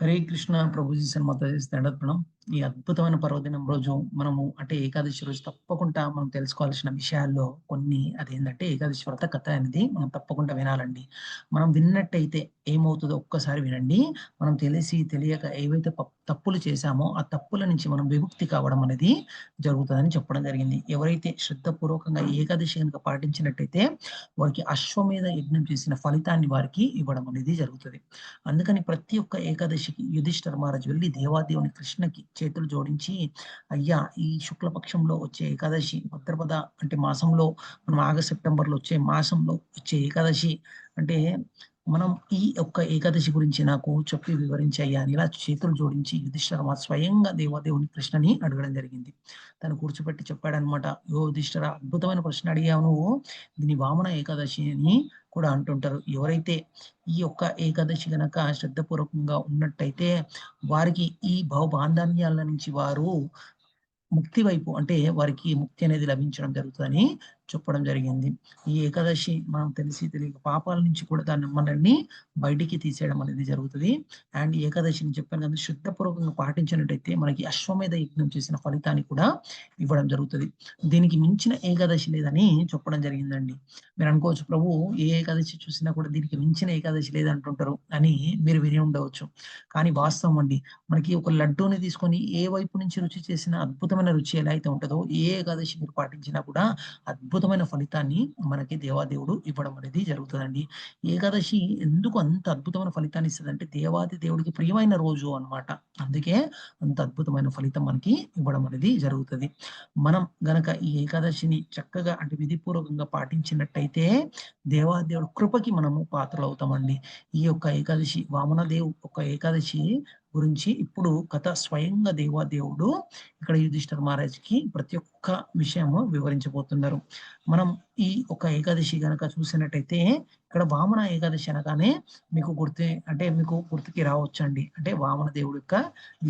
Hare Krishna Prabhuji cinema దండత్నం ఈ అద్భుతమైన పర్వదినం రోజు మనము అంటే ఏకాదశి రోజు తప్పకుండా మనం తెలుసుకోవాల్సిన విషయాల్లో కొన్ని అదేంటంటే ఏకాదశి వ్రత కథ అనేది మనం తప్పకుండా వినాలండి. మనం విన్నట్టయితే ఏమవుతుందో ఒక్కసారి వినండి. మనం తెలిసి తెలియక ఏవైతే తప్పులు చేశామో ఆ తప్పుల నుంచి మనం విముక్తి కావడం అనేది జరుగుతుందని చెప్పడం జరిగింది. ఎవరైతే శ్రద్ధపూర్వకంగా ఏకాదశి కనుక పాటించినట్టయితే వారికి అశ్వమేధ యజ్ఞం చేసిన ఫలితాన్ని వారికి ఇవ్వడం అనేది జరుగుతుంది. అందుకని ప్రతి ఒక్క ఏకాదశికి యుధిష్ఠర్ మహారాజు వెళ్ళి దేవాదేవుని కృష్ణకి చేతులు జోడించి అయ్యా ఈ శుక్లపక్షంలో వచ్చే ఏకాదశి భద్రపద అంటే మాసంలో మనం ఆగస్ట్ సెప్టెంబర్లో వచ్చే మాసంలో వచ్చే ఏకాదశి అంటే మనం ఈ యొక్క ఏకాదశి గురించి నాకు చెప్పి వివరించి అయ్యా అని ఇలా చేతులు జోడించి యుధిష్ఠర స్వయంగా దేవాదేవుని కృష్ణని అడగడం జరిగింది. తను కూర్చోబెట్టి చెప్పాడనమాట యో యుధిష్ఠర అద్భుతమైన ప్రశ్న అడిగావు నువ్వు. దీని వామన ఏకాదశి అని కూడా అంటుంటారు. ఎవరైతే ఈ యొక్క ఏకాదశి గనక శ్రద్ధపూర్వకంగా ఉన్నట్టయితే వారికి ఈ భవబాంధన్యాల నుంచి వారు ముక్తి వైపు అంటే వారికి ముక్తి అనేది లభించడం జరుగుతుందని చెప్పడం జరిగింది. ఈ ఏకాదశి మనం తెలిసి తెలియక పాపాల నుంచి కూడా దాన్ని మనల్ని బయటికి తీసేయడం అనేది జరుగుతుంది. అండ్ ఏకాదశిని చెప్పాను కదా శుద్ధపూర్వకంగా పాటించినట్టయితే మనకి అశ్వమేధ యజ్ఞం చేసిన ఫలితాన్ని కూడా ఇవ్వడం జరుగుతుంది. దీనికి మించిన ఏకాదశి లేదని చెప్పడం జరిగిందండి. మీరు అనుకోవచ్చు ప్రభు ఏ ఏకాదశి చూసినా కూడా దీనికి మించిన ఏకాదశి లేదంటుంటారు అని మీరు విని ఉండవచ్చు. కానీ వాస్తవం అండి మనకి ఒక లడ్డూని తీసుకొని ఏ వైపు నుంచి రుచి చేసిన అద్భుతమైన రుచి ఎలా అయితే ఉంటుందో ఏ ఏకాదశి మీరు పాటించినా కూడా అద్భుత అద్భుతమైన ఫలితాన్ని మనకి దేవాదేవుడు ఇవ్వడం అనేది జరుగుతుందండి. ఏకాదశి ఎందుకు అంత అద్భుతమైన ఫలితాన్ని ఇస్తుందంటే దేవాది దేవుడికి ప్రియమైన రోజు అనమాట అందుకే అంత అద్భుతమైన ఫలితం మనకి ఇవ్వడం అనేది జరుగుతుంది. మనం గనక ఈ ఏకాదశిని చక్కగా అంటే విధిపూర్వకంగా పాటించినట్టయితే దేవాదేవుడు కృపకి మనము పాత్రలు అవుతామండి ఈ యొక్క ఏకాదశి వామనదేవు ఒక ఏకాదశి గురించి ఇప్పుడు కథ స్వయంగా దేవాదేవుడు ఇక్కడ యుధిష్ఠర్ మహారాజ్కి ప్రతి ఒక్క విషయము వివరించబోతున్నారు. మనం ఈ ఒక ఏకాదశి కనుక చూసినట్టయితే ఇక్కడ వామన ఏకాదశి అనగానే మీకు గుర్తు అంటే మీకు గుర్తుకి రావచ్చు అండి అంటే వామన దేవుడి యొక్క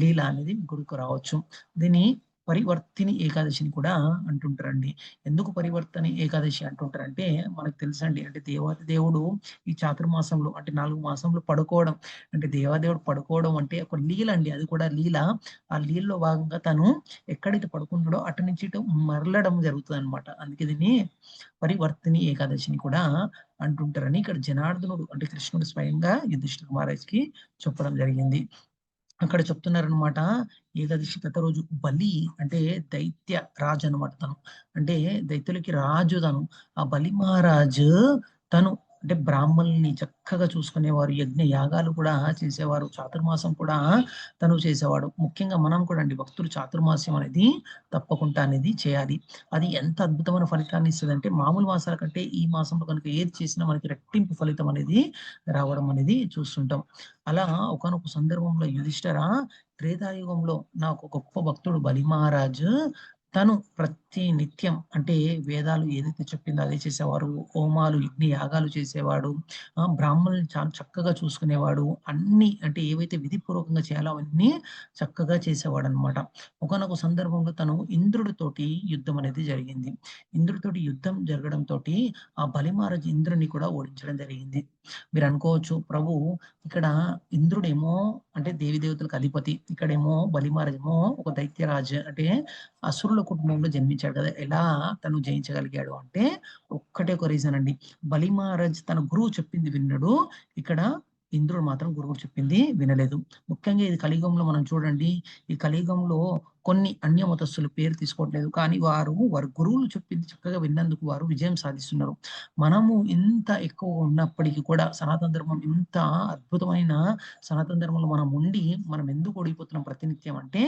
లీల అనేది గుర్తుకు రావచ్చు. దీన్ని పరివర్తిని ఏకాదశిని కూడా అంటుంటారండి. ఎందుకు పరివర్తని ఏకాదశి అంటుంటారంటే మనకు తెలుసండి అంటే దేవాది దేవుడు ఈ చాతుర్మాసంలో అంటే నాలుగు మాసంలో పడుకోవడం అంటే దేవాదేవుడు పడుకోవడం అంటే ఒక లీల అండి అది కూడా లీల. ఆ లీలలో భాగంగా తను ఎక్కడైతే పడుకుంటాడో అటు నుంచి ఇటు మరలడం జరుగుతుంది అనమాట అందుకే దీన్ని పరివర్తిని ఏకాదశిని కూడా అంటుంటారని ఇక్కడ జనార్దనుడు అంటే కృష్ణుడు స్వయంగా యుధిష్ఠిర మహారాజ్కి చెప్పడం జరిగింది. అక్కడ చెప్తున్నారనమాట ఏకాదశి గత రోజు బలి అంటే దైత్య రాజు అనమాట తను. అంటే దైత్యులకి రాజు తను. ఆ బలి మహారాజు తను అంటే బ్రాహ్మణుల్ని చక్కగా చూసుకునేవారు యజ్ఞ యాగాలు కూడా చేసేవారు చాతుర్మాసం కూడా తను చేసేవాడు. ముఖ్యంగా మనం కూడా అండి భక్తులు చాతుర్మాసం అనేది తప్పకుండా అనేది చేయాలి. అది ఎంత అద్భుతమైన ఫలితాన్ని ఇస్తుంది అంటే మామూలు మాసాల కంటే ఈ మాసంలో కనుక ఏది చేసినా మనకి రెట్టింపు ఫలితం అనేది రావడం అనేది చూస్తుంటాం. అలా ఒకనొక సందర్భంలో యుధిష్ఠర త్రేతాయుగంలో నాకు గొప్ప భక్తుడు బలిమహారాజు. తను ప్రతి నిత్యం అంటే వేదాలు ఏదైతే చెప్పిందో అదే చేసేవారు హోమాలు యజ్ఞ యాగాలు చేసేవాడు బ్రాహ్మణులు చాలా చక్కగా చూసుకునేవాడు అన్ని అంటే ఏవైతే విధిపూర్వకంగా చేయాలో అవన్నీ చక్కగా చేసేవాడు అనమాట ఒకనొక సందర్భంలో తను ఇంద్రుడితోటి యుద్ధం అనేది జరిగింది. ఇంద్రుడితోటి యుద్ధం జరగడంతో ఆ బలిమారాజు ఇంద్రుని కూడా ఓడించడం జరిగింది. మీరు అనుకోవచ్చు ప్రభు ఇక్కడ ఇంద్రుడేమో అంటే దేవిదేవతలకు అధిపతి ఇక్కడేమో బలిమారాజేమో ఒక దైత్యరాజు అంటే అసురుల కుటుంబంలో జన్మించారు జయించాడు కదా ఎలా తను జయించగలిగాడు అంటే ఒక్కటే ఒక రీజన్ అండి. బలి మహారాజ్ తన గురువు చెప్పింది విన్నాడు. ఇక్కడ ఇంద్రుడు మాత్రం గురువు చెప్పింది వినలేదు. ముఖ్యంగా ఇది కలియుగంలో మనం చూడండి. ఈ కలియుగంలో కొన్ని అన్య మతస్థులు పేరు తీసుకోవట్లేదు. కానీ వారు వారి గురువులు చెప్పింది చక్కగా విన్నందుకు వారు విజయం సాధిస్తున్నారు. మనము ఇంత ఎక్కువ ఉన్నప్పటికీ కూడా సనాతన ధర్మం ఇంత అద్భుతమైన సనాతన ధర్మంలో మనం ఉండి మనం ఎందుకు ఓడిపోతున్నాం ప్రతినిత్యం అంటే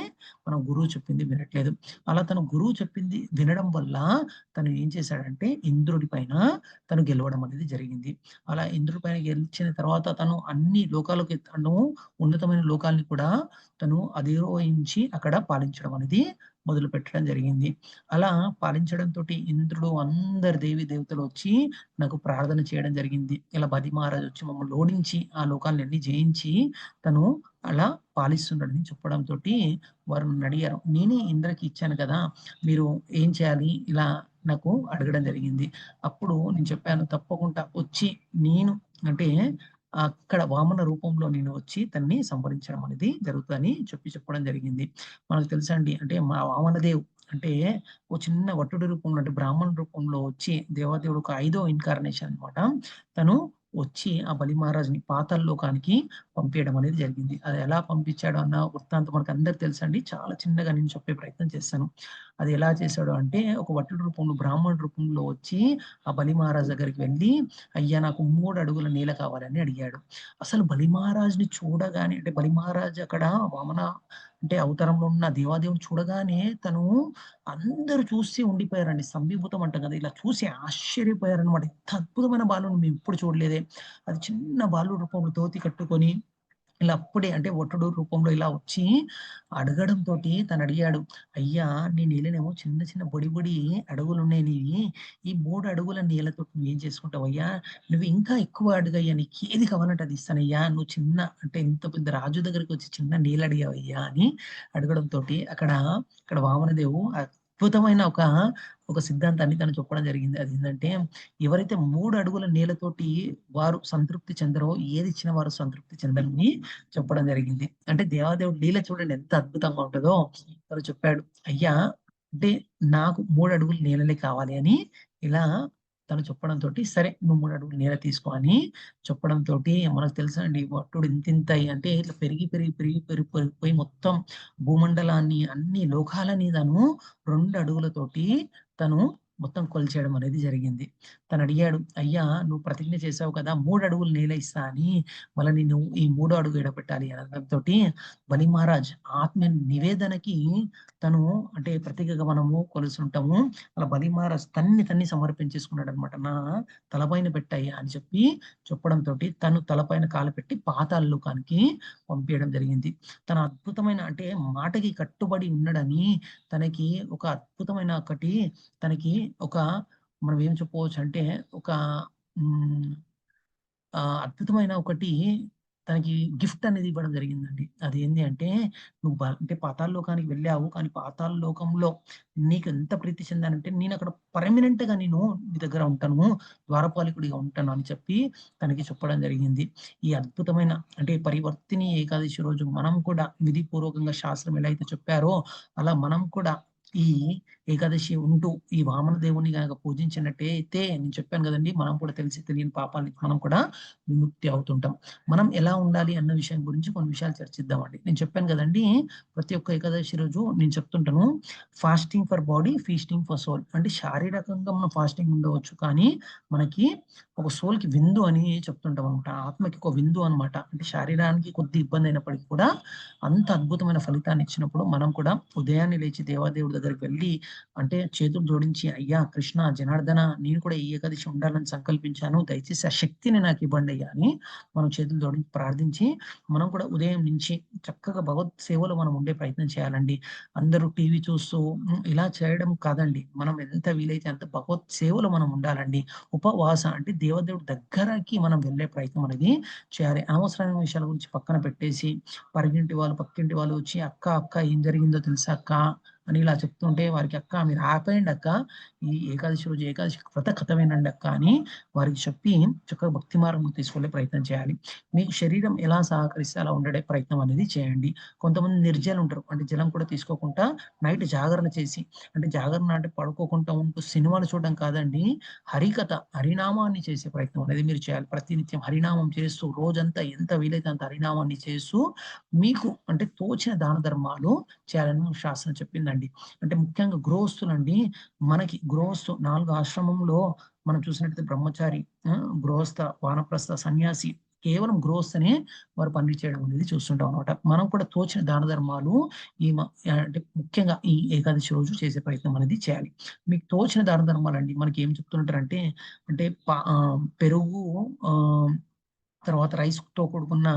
మనం గురువు చెప్పింది వినట్లేదు. అలా తను గురువు చెప్పింది వినడం వల్ల తను ఏం చేశాడంటే ఇంద్రుడి పైన తను గెలవడం అనేది జరిగింది. అలా ఇంద్రుడి పైన గెలిచిన తర్వాత తను అన్ని లోకాలకి తను ఉన్నతమైన లోకాలని కూడా తను అధిరోహించి అక్కడ పాలించడం అనేది మొదలు పెట్టడం జరిగింది. అలా పాలించడంతో ఇంద్రుడు అందరు దేవి దేవతలు వచ్చి నాకు ప్రార్థన చేయడం జరిగింది. ఇలా బది మహారాజు వచ్చి మమ్మల్ని లోడించి ఆ లోకాలన్నీ జయించి తను అలా పాలిస్తున్నాడని చెప్పడంతో వారు అడిగారు. నేనే ఇంద్రకి ఇచ్చాను కదా మీరు ఏం చేయాలి? ఇలా నాకు అడగడం జరిగింది. అప్పుడు నేను చెప్పాను తప్పకుండా వచ్చి నేను అంటే అక్కడ వామన రూపంలో నేను వచ్చి తనని సంహరించడం అనేది జరుగుతుందని చెప్పి చెప్పడం జరిగింది. మనకు తెలుసా అండి అంటే మా వామనదేవ్ అంటే ఒక చిన్న వట్టుడి రూపంలో అంటే బ్రాహ్మణ రూపంలో వచ్చి దేవాదేవుడు ఒక ఐదో ఇన్కార్నేషన్ అన్నమాట. తను వచ్చి ఆ బలి మహారాజుని పాతాళ లోకానికి పంపించడం అనేది జరిగింది. అది ఎలా పంపించాడు అన్న వృత్తాంతం మనకందరికి తెలుసండి. చాలా చిన్నగా నేను చెప్పే ప్రయత్నం చేస్తాను. అది ఎలా చేశాడు అంటే ఒక వట్టుడు రూపంలో బ్రాహ్మణ రూపంలో వచ్చి ఆ బలి మహారాజు దగ్గరికి వెళ్ళి అయ్యా నాకు మూడు అడుగుల నీళ్ళ కావాలని అడిగాడు. అసలు బలి మహారాజుని చూడగానే అంటే బలి మహారాజు అక్కడ వామన అంటే అవతారంలో ఉన్న దేవాదేవుని చూడగానే తను అందరూ చూసి ఉండిపోయారండి. సంబిభూతం అంటాం కదా! ఇలా చూసి ఆశ్చర్యపోయారనమాట ఇంత అద్భుతమైన బాలుని మేము ఎప్పుడు చూడలేదే. అది చిన్న బాలుడు రూపంలో ధోతి కట్టుకొని ఇలా అప్పుడే అంటే ఒట్టడు రూపంలో ఇలా వచ్చి అడగడం తోటి తను అడిగాడు. అయ్యా నీ నేలనేమో చిన్న చిన్న బొడి బొడి అడుగులున్నాయి నీవి. ఈ మూడు అడుగుల నేలతోటి నువ్వేం చేసుకుంటావయ్యా? నువ్వు ఇంకా ఎక్కువ అడుగయ్యా. ఏది కావాలంటే అది ఇస్తానయ్యా. నువ్వు చిన్న అంటే ఇంత పెద్ద రాజు దగ్గరికి వచ్చి చిన్న నీళ్ళు అడిగావయ్యా అని అడగడంతోటి అక్కడ ఇక్కడ వామనదేవు అద్భుతమైన ఒక ఒక సిద్ధాంతాన్ని తను చెప్పడం జరిగింది. అది ఏంటంటే ఎవరైతే మూడు అడుగుల నీళ్ళతోటి వారు సంతృప్తి చెందరో ఏది ఇచ్చినా వారు సంతృప్తి చెందరని చెప్పడం జరిగింది. అంటే దేవాదేవుడు లీల చూడండి ఎంత అద్భుతంగా ఉంటుందో తను చెప్పాడు. అయ్యా అంటే నాకు మూడు అడుగులు నీళ్ళలే కావాలి అని ఇలా తను చెప్పడంతో సరే నువ్వు మూడు అడుగులు నేల తీసుకో అని చెప్పడంతో మనకు తెలుసా అండి ఇంత ఇంత అంటే ఇట్లా పెరిగి పెరిగి పెరిగి పెరిగి పెరిగిపోయి మొత్తం భూమండలాన్ని అన్ని లోకాలని తను రెండు అడుగులతోటి తను మొత్తం కొలిచేయడం అనేది జరిగింది. తను అడిగాడు. అయ్యా నువ్వు ప్రతిజ్ఞ చేసావు కదా! మూడు అడుగులు నేల ఇస్తా అని. మళ్ళీ నిన్ను ఈ మూడో అడుగు ఎక్కడ అనడంతో బలి మహారాజ్ ఆత్మ నివేదనకి తను అంటే ప్రతిజ్ఞగా మనము కొలుసుంటాము. అలా బలి మహారాజ్ తన్ని తన్ని సమర్పించేసుకున్నాడన్నమాట. నా తలపైన పెట్టయ్యా అని చెప్పి చెప్పడంతో తను తలపైన కాలు పెట్టి పాతాల లోకానికి పంపించడం జరిగింది. తన అద్భుతమైన అంటే మాటకి కట్టుబడి ఉన్నాడని తనకి ఒక అద్భుతమైన ఒకటి తనకి ఒక మనం ఏం చెప్పవచ్చు అంటే ఒక అద్భుతమైన ఒకటి తనకి గిఫ్ట్ అనేది ఇవ్వడం జరిగిందండి. అది ఏంటి అంటే నువ్వు అంటే పాతాళ లోకానికి వెళ్ళావు. కానీ పాతాళ లోకంలో నీకు ఎంత ప్రీతి చెందానంటే పర్మినెంట్గా నేను నీ దగ్గర ఉంటాను. ద్వారపాలకుడిగా ఉంటాను అని చెప్పి తనకి చెప్పడం జరిగింది. ఈ అద్భుతమైన అంటే పరివర్తిని ఏకాదశి రోజు మనం కూడా విధిపూర్వకంగా శాస్త్రం ఎలా అయితే చెప్పారో అలా మనం కూడా ఈ ఏకాదశి ఉంటూ ఈ వామన దేవుడిని గనక పూజించినట్టయితే నేను చెప్పాను కదండి మనం కూడా తెలిసి తెలియని పాపాల మనం కూడా విముక్తి అవుతుంటాం. మనం ఎలా ఉండాలి అన్న విషయం గురించి కొన్ని విషయాలు చర్చిద్దామండి. నేను చెప్పాను కదండి ప్రతి ఒక్క ఏకాదశి రోజు నేను చెప్తుంటాను. Fasting for body, feasting for soul. అంటే శారీరకంగా మనం ఫాస్టింగ్ ఉండవచ్చు. కానీ మనకి ఒక సోల్‌కి విందు అని చెప్తుంటాం అనమాట ఆత్మకి ఒక విందు అన్నమాట. అంటే శారీరానికి కొద్ది ఇబ్బంది అయినప్పటికీ కూడా అంత అద్భుతమైన ఫలితాన్ని ఇచ్చినప్పుడు మనం కూడా ఉదయాన్నే లేచి దేవాదేవుడి దగ్గరికి వెళ్ళి అంటే చేతులు జోడించి అయ్యా కృష్ణ, జనార్దన నేను కూడా ఈ ఏకాదశి ఉండాలని సంకల్పించాను. దయచేసి ఆ శక్తిని నాకు ఇవ్వండి అయ్యా అని మనం చేతులు జోడించి ప్రార్థించి మనం కూడా ఉదయం నుంచి చక్కగా భగవత్ సేవలో మనం ఉండే ప్రయత్నం చేయాలండి. అందరూ టీవీ చూస్తూ ఇలా చేయడం కాదండి. మనం ఎంత వీలైతే అంత భగవత్ సేవలో మనం ఉండాలండి. ఉపవాస అంటే దేవదేవుడి దగ్గరకి మనం వెళ్ళే ప్రయత్నం అనేది చేయాలి. అనవసరమైన విషయాల గురించి పక్కన పెట్టేసి పరిగింటి వాళ్ళు, పక్కింటి వాళ్ళు వచ్చి "అక్క, అక్క ఏం జరిగిందో తెలుసా అక్క" అని ఇలా చెప్తుంటే వారికి "అక్క మీరు ఆపేయండి అక్క. ఈ ఏకాదశి రోజు ఏకాదశి వ్రత కథమేనండి అక్క" అని వారికి చెప్పి చక్కగా భక్తి మార్గం తీసుకునే ప్రయత్నం చేయాలి. మీకు శరీరం ఎలా సహకరిస్తే అలా ఉండే ప్రయత్నం అనేది చేయండి. కొంతమంది నిర్జలు ఉంటారు. అంటే జలం కూడా తీసుకోకుండా నైట్ జాగరణ చేసి అంటే జాగరణ అంటే పడుకోకుండా ఉంటూ సినిమాలు చూడడం కాదండి. హరికథ, హరినామాన్ని చేసే ప్రయత్నం అనేది మీరు చేయాలి. ప్రతినిత్యం హరినామం చేస్తూ రోజంతా ఎంత వీలైతే అంత హరినామాన్ని చేస్తూ మీకు అంటే తోచిన దాన ధర్మాలు చేయాలని శాస్త్రం చెప్పిందండి. అంటే ముఖ్యంగా గృహస్థులండి మనకి గృహస్థు నాలుగు ఆశ్రమంలో మనం చూసినట్టయితే బ్రహ్మచారి, గృహస్థ, వానప్రస్థ, సన్యాసి కేవలం గృహస్థనే వారు పనులు చేయడం అనేది చూస్తుంటాం అన్నమాట. మనం కూడా తోచిన దాన ధర్మాలు ఈ మ అంటే ముఖ్యంగా ఈ ఏకాదశి రోజు చేసే ప్రయత్నం అనేది చేయాలి. మీకు తోచిన దాన ధర్మాలండి మనకి ఏం చెప్తుంటారంటే అంటే ప పెరుగు ఆ తర్వాత రైస్‌తో కూడుకున్న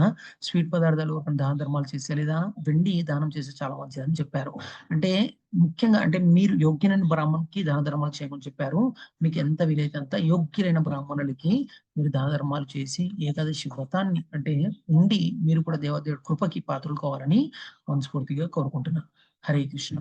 స్వీట్ పదార్థాలు దాన ధర్మాలు చేస్తే లేదా వెండి దానం చేస్తే చాలా మంచిదని చెప్పారు. అంటే ముఖ్యంగా అంటే మీరు యోగ్యులైన బ్రాహ్మణునికి దాన ధర్మాలు చేయమని చెప్పారు. మీకు ఎంత వీలైతే అంత యోగ్యులైన బ్రాహ్మణులకి మీరు దాన ధర్మాలు చేసి ఏకాదశి వ్రతాన్ని అంటే ఉండి మీరు కూడా దేవదేవుడి కృపకి పాత్రలు కావాలని మనస్ఫూర్తిగా కోరుకుంటున్నాను. హరే కృష్ణ.